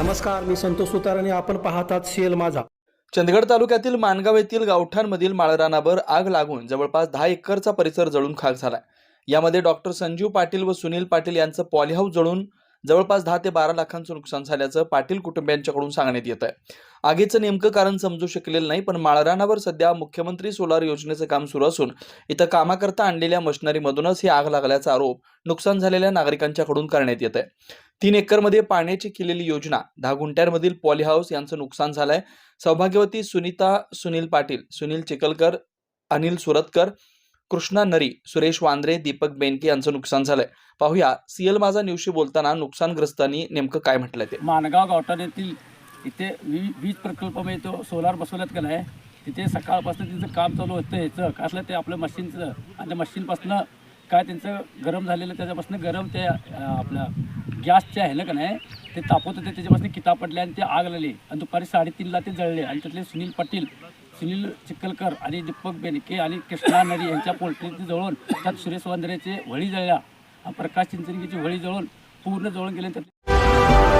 नमस्कार मी संतोष सुतार आणि आपण पाहतात सीएल माझा. चंदगड तालुक्यातील माणगाव येथील गावठाणमधील माळरानावर आग लागून जवळपास दहा एकरचा परिसर जळून खाक झाला यामध्ये डॉक्टर संजीव पाटील व सुनील पाटील यांचं पॉलीहाऊस जळून जवळपास दहा ते बारा लाखांचं नुकसान झाल्याचं पाटील कुटुंबियांच्याकडून सांगण्यात येत आहे. आगीचं नेमकं कारण समजू शकलेलं नाही पण माळरानावर सध्या मुख्यमंत्री सोलार योजनेचं काम सुरू असून इथं कामाकरता आणलेल्या मशिनरीमधूनच ही आग लागल्याचा आरोप नुकसान झालेल्या नागरिकांच्याकडून करण्यात येत आहे. तीन एकरमध्ये पाण्याची केलेली योजना दहा गुंठ्यांमधील पॉलीहाऊस यांचं नुकसान झालंय. सौभाग्यवती सुनीता सुनील पाटील सुनील चिखलकर अनिल सुरतकर कृष्णा नरी सुरेश वांद्रे दीपक बेनके यांचं नुकसान झालंय. पाहूया सीएल माझा न्यूजशी बोलताना नुकसानग्रस्तांनी नेमकं काय म्हटलंय ते? माणगाव गावठाण येथील इथे वी वीज प्रकल्पामध्ये म्हणजे तो सोलार बसवल्यात का नाही तिथे सकाळपासून त्यांचं काम चालू होतं. ह्याचं कसलं ते आपलं मशीनचं आणि मशीनपासून मशीनपासनं काय त्यांचं गरम झालेलं त्याच्यापासून गरम ते अं, आपलं गॅसचे आहे ना का नाही ते तापवत होते त्याच्यापासून किताब पडले आणि ते आग लागली. आणि दुपारी साडेतीनला ते जळले आणि त्यातले सुनील पाटील सुनील चिखलकर आणि दीपक बेनके आणि कृष्णा नरी यांच्या पोल्ट्रीचे जळून त्यात सुरेश वांद्रेचे वळी जळल्या. प्रकाश चिंचणगीची वळी जळून पूर्ण जळून गेले त्यात